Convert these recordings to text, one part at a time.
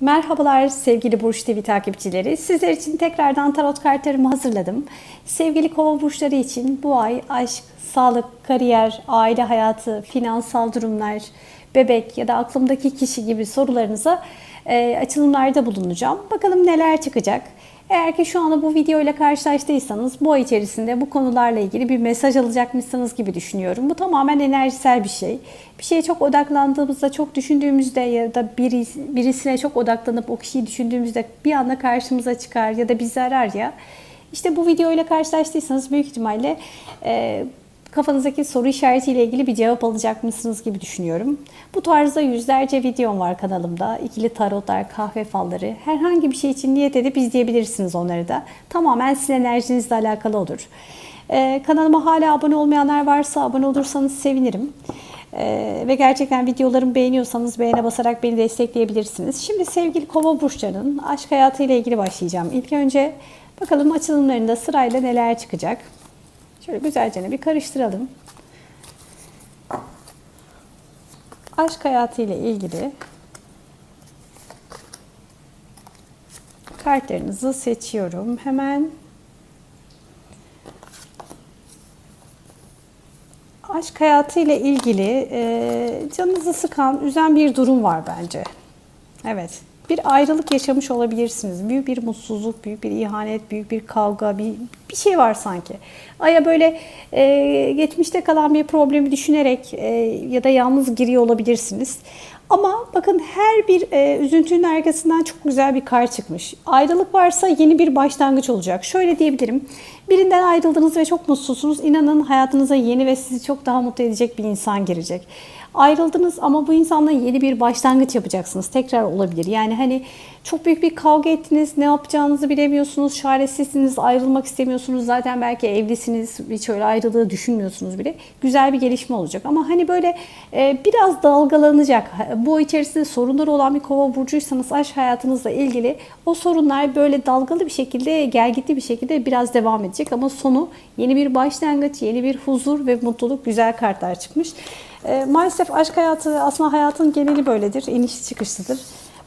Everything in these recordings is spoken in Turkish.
Merhabalar sevgili Burç TV takipçileri. Sizler için tekrardan tarot kartlarımı hazırladım. Sevgili kova burçları için bu ay aşk, sağlık, kariyer, aile hayatı, finansal durumlar, bebek ya da aklımdaki kişi gibi sorularınıza e, açılımlarda bulunacağım. Bakalım neler çıkacak. Eğer ki şu anda bu video ile karşılaştıysanız bu ay içerisinde bu konularla ilgili bir mesaj alacakmışsınız gibi düşünüyorum. Bu tamamen enerjisel bir şey. Bir şeye çok odaklandığımızda, çok düşündüğümüzde ya da biri, birisine çok odaklanıp o kişiyi düşündüğümüzde bir anda karşımıza çıkar ya da bizi arar ya. İşte bu video ile karşılaştıysanız büyük ihtimalle e, kafanızdaki soru işaretiyle ilgili bir cevap alacakmışsınız gibi düşünüyorum. Bu tarzda yüzlerce videom var kanalımda. İkili tarotlar, kahve falları, herhangi bir şey için niyet edip izleyebilirsiniz onları da. Tamamen sizin enerjinizle alakalı olur. Ee, kanalıma hala abone olmayanlar varsa abone olursanız sevinirim. Ee, ve gerçekten videolarımı beğeniyorsanız beğene basarak beni destekleyebilirsiniz. Şimdi sevgili kova burçlarının aşk hayatı ile ilgili başlayacağım. İlk önce bakalım açılımlarında sırayla neler çıkacak. Şöyle güzelce bir karıştıralım. Aşk hayatı ile ilgili kartlarınızı seçiyorum. Hemen aşk hayatı ile ilgili e, canınızı sıkan, üzen bir durum var bence. Evet. Bir ayrılık yaşamış olabilirsiniz. Büyük bir mutsuzluk, büyük bir ihanet, büyük bir kavga, bir, bir şey var sanki. Aya böyle e, geçmişte kalan bir problemi düşünerek e, ya da yalnız giriyor olabilirsiniz. Ama bakın her bir e, üzüntünün arkasından çok güzel bir kar çıkmış. Ayrılık varsa yeni bir başlangıç olacak. Şöyle diyebilirim. Birinden ayrıldınız ve çok mutsuzsunuz. İnanın hayatınıza yeni ve sizi çok daha mutlu edecek bir insan girecek. Ayrıldınız ama bu insanla yeni bir başlangıç yapacaksınız. Tekrar olabilir. Yani hani çok büyük bir kavga ettiniz. Ne yapacağınızı bilemiyorsunuz. Çaresizsiniz. Ayrılmak istemiyorsunuz. Zaten belki evlisiniz. Hiç öyle ayrılığı düşünmüyorsunuz bile. Güzel bir gelişme olacak. Ama hani böyle e, biraz dalgalanacak. Bu içerisinde sorunları olan bir kova burcuysanız aşk hayatınızla ilgili o sorunlar böyle dalgalı bir şekilde, gelgitli bir şekilde biraz devam edecek. Ama sonu yeni bir başlangıç, yeni bir huzur ve mutluluk güzel kartlar çıkmış. E, maalesef aşk hayatı aslında hayatın geneli böyledir. İnişli çıkışlıdır.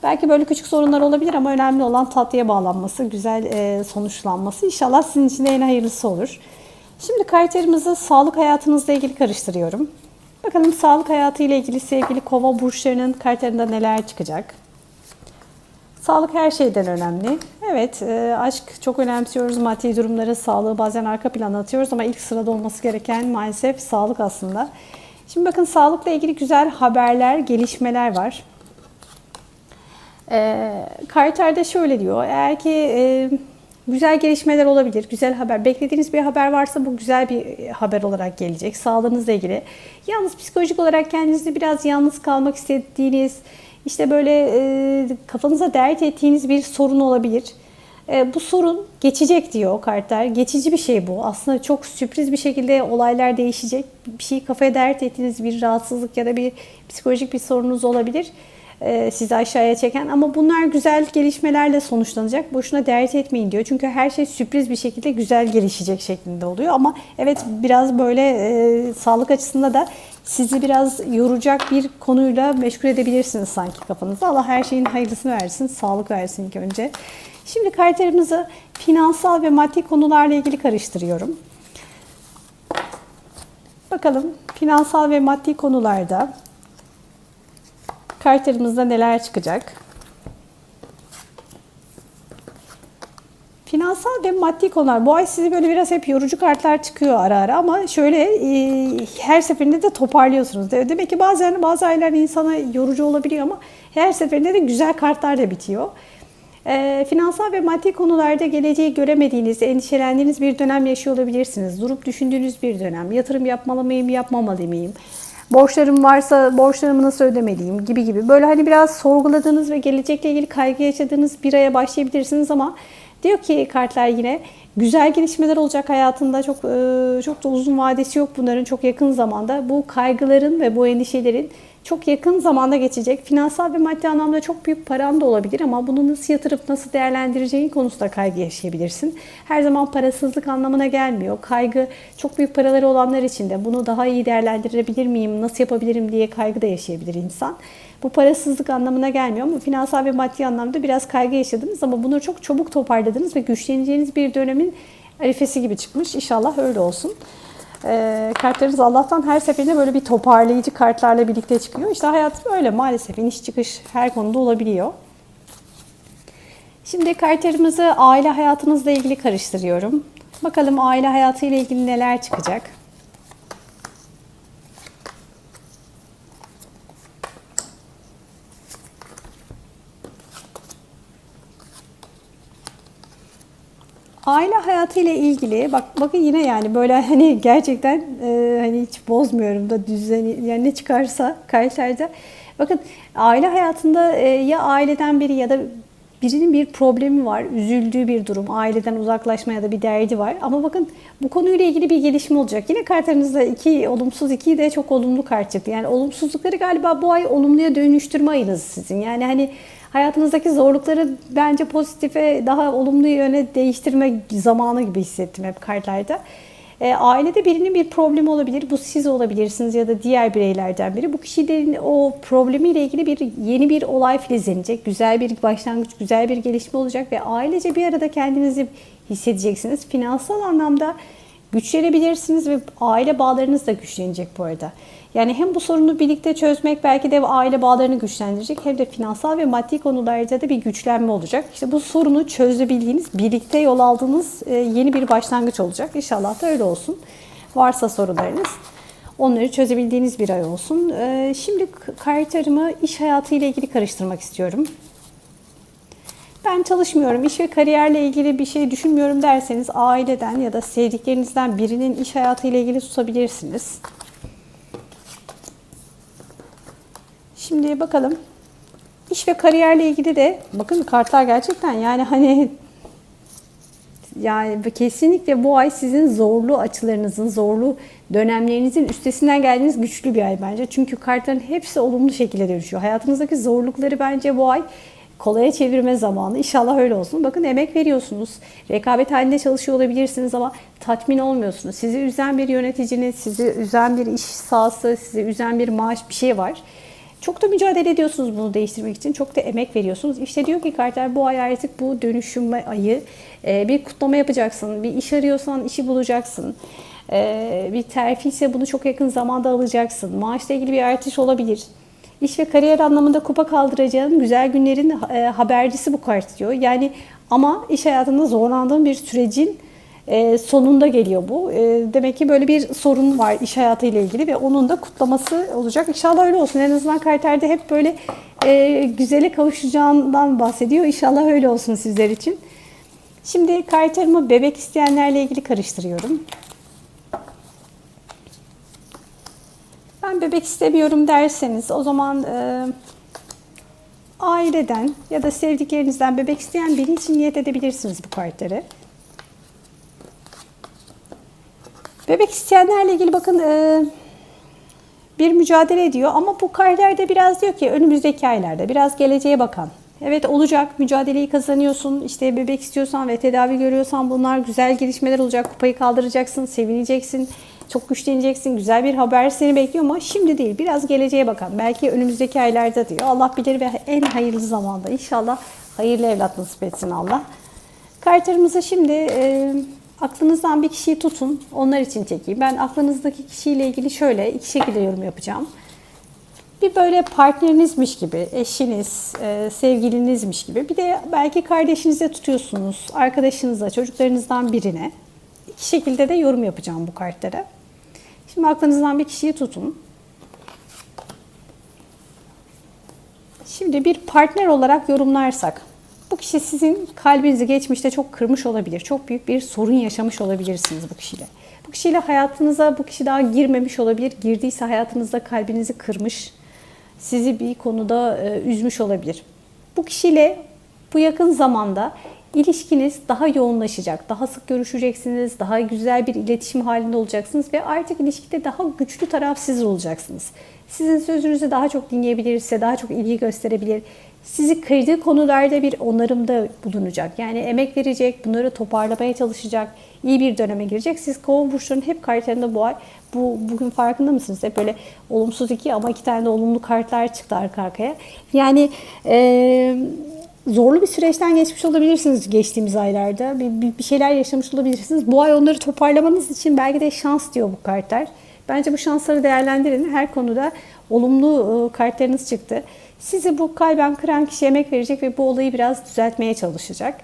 Belki böyle küçük sorunlar olabilir ama önemli olan tatlıya bağlanması, güzel e, sonuçlanması. İnşallah sizin için en hayırlısı olur. Şimdi kriterimizi sağlık hayatınızla ilgili karıştırıyorum. Bakalım sağlık hayatı ile ilgili sevgili kova burçlarının kartlarında neler çıkacak. Sağlık her şeyden önemli. Evet, e, aşk çok önemsiyoruz. Maddi durumları, sağlığı bazen arka plana atıyoruz ama ilk sırada olması gereken maalesef sağlık aslında. Şimdi bakın sağlıkla ilgili güzel haberler, gelişmeler var. E, Carter'de şöyle diyor. Eğer ki e, güzel gelişmeler olabilir, güzel haber. Beklediğiniz bir haber varsa bu güzel bir haber olarak gelecek. Sağlığınızla ilgili. Yalnız psikolojik olarak kendinizi biraz yalnız kalmak istediğiniz, işte böyle e, kafanıza dert ettiğiniz bir sorun olabilir. E, bu sorun geçecek diyor Carter. Geçici bir şey bu. Aslında çok sürpriz bir şekilde olaylar değişecek. Bir şey kafaya dert ettiğiniz bir rahatsızlık ya da bir psikolojik bir sorunuz olabilir e, sizi aşağıya çeken ama bunlar güzel gelişmelerle sonuçlanacak. Boşuna dert etmeyin diyor. Çünkü her şey sürpriz bir şekilde güzel gelişecek şeklinde oluyor ama evet biraz böyle e, sağlık açısında da sizi biraz yoracak bir konuyla meşgul edebilirsiniz sanki kafanızda. Allah her şeyin hayırlısını versin, sağlık versin ilk önce. Şimdi kartlarımızı finansal ve maddi konularla ilgili karıştırıyorum. Bakalım finansal ve maddi konularda kartlarımızda neler çıkacak? Finansal ve maddi konular. Bu ay size böyle biraz hep yorucu kartlar çıkıyor ara ara ama şöyle e, her seferinde de toparlıyorsunuz. Demek ki bazen bazı aylar insana yorucu olabiliyor ama her seferinde de güzel kartlar da bitiyor. E, finansal ve maddi konularda geleceği göremediğiniz, endişelendiğiniz bir dönem yaşıyor olabilirsiniz. Durup düşündüğünüz bir dönem. Yatırım yapmalı mıyım, yapmamalı mıyım? Borçlarım varsa borçlarımı nasıl ödemeliyim gibi gibi. Böyle hani biraz sorguladığınız ve gelecekle ilgili kaygı yaşadığınız bir aya başlayabilirsiniz ama diyor ki kartlar yine güzel gelişmeler olacak hayatında çok çok da uzun vadesi yok bunların çok yakın zamanda. Bu kaygıların ve bu endişelerin çok yakın zamanda geçecek. Finansal ve maddi anlamda çok büyük paran da olabilir ama bunu nasıl yatırıp nasıl değerlendireceğin konusunda kaygı yaşayabilirsin. Her zaman parasızlık anlamına gelmiyor. Kaygı çok büyük paraları olanlar için de bunu daha iyi değerlendirebilir miyim, nasıl yapabilirim diye kaygı da yaşayabilir insan. Bu parasızlık anlamına gelmiyor ama finansal ve maddi anlamda biraz kaygı yaşadınız ama bunu çok çabuk toparladınız ve güçleneceğiniz bir dönemin arifesi gibi çıkmış. İnşallah öyle olsun. E, kartlarınız Allah'tan her seferinde böyle bir toparlayıcı kartlarla birlikte çıkıyor. İşte hayat böyle maalesef iniş çıkış her konuda olabiliyor. Şimdi kartlarımızı aile hayatınızla ilgili karıştırıyorum. Bakalım aile hayatıyla ilgili neler çıkacak. Aile hayatı ile ilgili bak bakın yine yani böyle hani gerçekten e, hani hiç bozmuyorum da düzeni yani ne çıkarsa karşılarda bakın aile hayatında e, ya aileden biri ya da birinin bir problemi var, üzüldüğü bir durum, aileden uzaklaşma ya da bir derdi var. Ama bakın bu konuyla ilgili bir gelişme olacak. Yine kartlarınızda iki olumsuz, iki de çok olumlu kart çıktı. Yani olumsuzlukları galiba bu ay olumluya dönüştürme ayınız sizin. Yani hani hayatınızdaki zorlukları bence pozitife, daha olumlu yöne değiştirme zamanı gibi hissettim hep kartlarda. E, ailede birinin bir problemi olabilir. Bu siz olabilirsiniz ya da diğer bireylerden biri. Bu kişilerin o problemiyle ilgili bir yeni bir olay filizlenecek. Güzel bir başlangıç, güzel bir gelişme olacak ve ailece bir arada kendinizi hissedeceksiniz. Finansal anlamda güçlenebilirsiniz ve aile bağlarınız da güçlenecek bu arada. Yani hem bu sorunu birlikte çözmek belki de aile bağlarını güçlendirecek hem de finansal ve maddi konularda da bir güçlenme olacak. İşte bu sorunu çözebildiğiniz, birlikte yol aldığınız e, yeni bir başlangıç olacak. İnşallah da öyle olsun. Varsa sorularınız onları çözebildiğiniz bir ay olsun. E, şimdi kartlarımı iş hayatı ile ilgili karıştırmak istiyorum. Ben çalışmıyorum, iş ve kariyerle ilgili bir şey düşünmüyorum derseniz aileden ya da sevdiklerinizden birinin iş hayatı ile ilgili tutabilirsiniz. Şimdi bakalım. İş ve kariyerle ilgili de bakın kartlar gerçekten yani hani yani kesinlikle bu ay sizin zorlu açılarınızın, zorlu dönemlerinizin üstesinden geldiğiniz güçlü bir ay bence. Çünkü kartların hepsi olumlu şekilde dönüşüyor. Hayatınızdaki zorlukları bence bu ay kolaya çevirme zamanı. İnşallah öyle olsun. Bakın emek veriyorsunuz. Rekabet halinde çalışıyor olabilirsiniz ama tatmin olmuyorsunuz. Sizi üzen bir yöneticiniz, sizi üzen bir iş sahası, sizi üzen bir maaş bir şey var. Çok da mücadele ediyorsunuz bunu değiştirmek için. Çok da emek veriyorsunuz. İşte diyor ki Carter bu ay artık bu dönüşüm ayı e, bir kutlama yapacaksın. Bir iş arıyorsan işi bulacaksın. E, bir terfi ise bunu çok yakın zamanda alacaksın. Maaşla ilgili bir artış olabilir. İş ve kariyer anlamında kupa kaldıracağın güzel günlerin e, habercisi bu kart diyor. Yani ama iş hayatında zorlandığın bir sürecin e, sonunda geliyor bu. E, demek ki böyle bir sorun var iş hayatı ile ilgili ve onun da kutlaması olacak. İnşallah öyle olsun. En azından Karter'de hep böyle e, güzele kavuşacağından bahsediyor. İnşallah öyle olsun sizler için. Şimdi Karter'ımı bebek isteyenlerle ilgili karıştırıyorum. Ben bebek istemiyorum derseniz o zaman e, aileden ya da sevdiklerinizden bebek isteyen biri için niyet edebilirsiniz bu kartları. Bebek isteyenlerle ilgili bakın e, bir mücadele ediyor ama bu kartlarda biraz diyor ki önümüzdeki aylarda biraz geleceğe bakan. Evet olacak mücadeleyi kazanıyorsun işte bebek istiyorsan ve tedavi görüyorsan bunlar güzel gelişmeler olacak kupayı kaldıracaksın sevineceksin çok güçleneceksin güzel bir haber seni bekliyor ama şimdi değil biraz geleceğe bakan belki önümüzdeki aylarda diyor Allah bilir ve en hayırlı zamanda inşallah hayırlı evlat nasip etsin Allah. Kartlarımızı şimdi e, Aklınızdan bir kişiyi tutun, onlar için çekeyim. Ben aklınızdaki kişiyle ilgili şöyle iki şekilde yorum yapacağım. Bir böyle partnerinizmiş gibi, eşiniz, e, sevgilinizmiş gibi. Bir de belki kardeşinize tutuyorsunuz, arkadaşınıza, çocuklarınızdan birine. İki şekilde de yorum yapacağım bu kartlara. Şimdi aklınızdan bir kişiyi tutun. Şimdi bir partner olarak yorumlarsak, bu kişi sizin kalbinizi geçmişte çok kırmış olabilir. Çok büyük bir sorun yaşamış olabilirsiniz bu kişiyle. Bu kişiyle hayatınıza bu kişi daha girmemiş olabilir. Girdiyse hayatınızda kalbinizi kırmış. Sizi bir konuda e, üzmüş olabilir. Bu kişiyle bu yakın zamanda İlişkiniz daha yoğunlaşacak, daha sık görüşeceksiniz, daha güzel bir iletişim halinde olacaksınız ve artık ilişkide daha güçlü taraf siz olacaksınız. Sizin sözünüzü daha çok dinleyebilir, size daha çok ilgi gösterebilir. Sizi kırdığı konularda bir onarımda bulunacak. Yani emek verecek, bunları toparlamaya çalışacak, iyi bir döneme girecek. Siz kova burçlarının hep kartlarında bu ay, bu bugün farkında mısınız? Hep böyle olumsuz iki ama iki tane de olumlu kartlar çıktı arka arkaya. Yani eee zorlu bir süreçten geçmiş olabilirsiniz geçtiğimiz aylarda. Bir, bir, bir şeyler yaşamış olabilirsiniz. Bu ay onları toparlamanız için belki de şans diyor bu kartlar. Bence bu şansları değerlendirin. Her konuda olumlu e, kartlarınız çıktı. Sizi bu kalben kıran kişi emek verecek ve bu olayı biraz düzeltmeye çalışacak.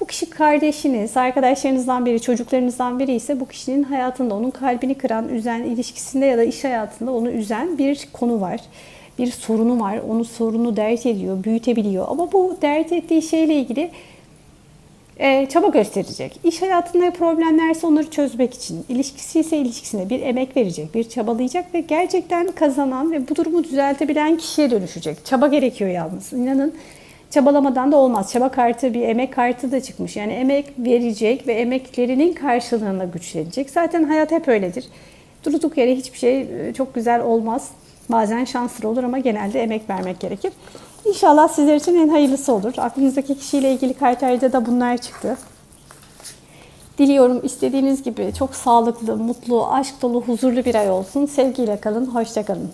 Bu kişi kardeşiniz, arkadaşlarınızdan biri, çocuklarınızdan biri ise bu kişinin hayatında onun kalbini kıran, üzen, ilişkisinde ya da iş hayatında onu üzen bir konu var bir sorunu var. Onu sorunu dert ediyor, büyütebiliyor. Ama bu dert ettiği şeyle ilgili e, çaba gösterecek. İş hayatında problemlerse onları çözmek için, ilişkisi ise ilişkisine bir emek verecek, bir çabalayacak ve gerçekten kazanan ve bu durumu düzeltebilen kişiye dönüşecek. Çaba gerekiyor yalnız. İnanın çabalamadan da olmaz. Çaba kartı bir emek kartı da çıkmış. Yani emek verecek ve emeklerinin karşılığında güçlenecek. Zaten hayat hep öyledir. Durduk yere hiçbir şey e, çok güzel olmaz. Bazen şanslı olur ama genelde emek vermek gerekir. İnşallah sizler için en hayırlısı olur. Aklınızdaki kişiyle ilgili kartlarda da bunlar çıktı. Diliyorum istediğiniz gibi çok sağlıklı, mutlu, aşk dolu, huzurlu bir ay olsun. Sevgiyle kalın, hoşça kalın.